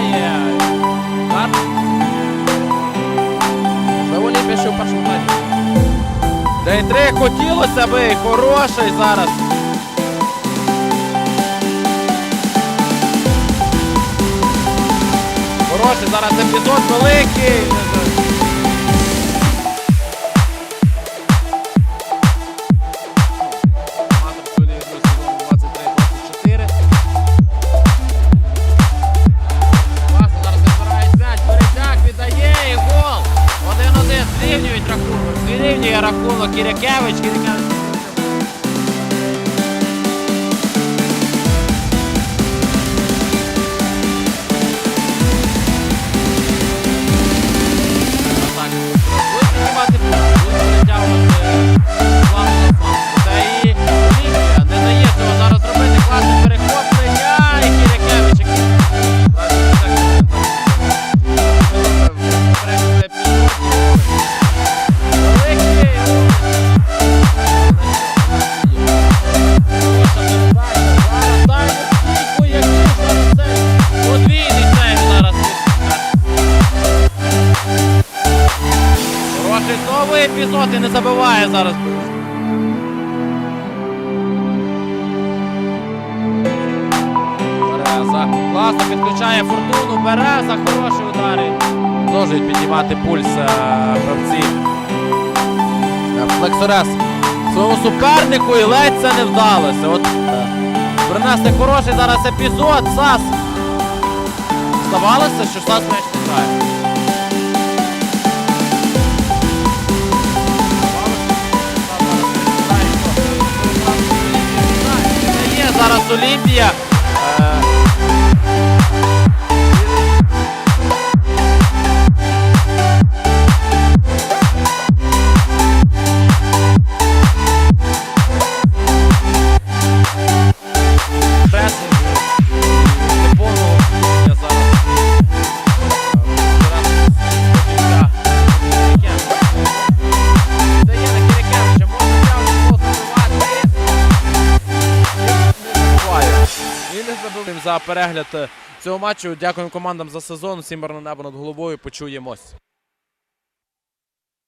Ай-яй-яй. Три хотілося би, хороший зараз. Хороший зараз епізод великий. Рахунок і не забиває зараз. Береза. Класно підключає фортуну. Береза, хороші удари. Продовжують піднімати пульс е, гравці. Е, Флексорес своєму супернику і ледь це не вдалося. От е, принести хороший зараз епізод. Сас. Здавалося, що Сас м'яч не грає. Olímpia. Забуваємо за перегляд цього матчу. Дякуємо командам за сезон. Всім мирного неба над головою. Почуємось.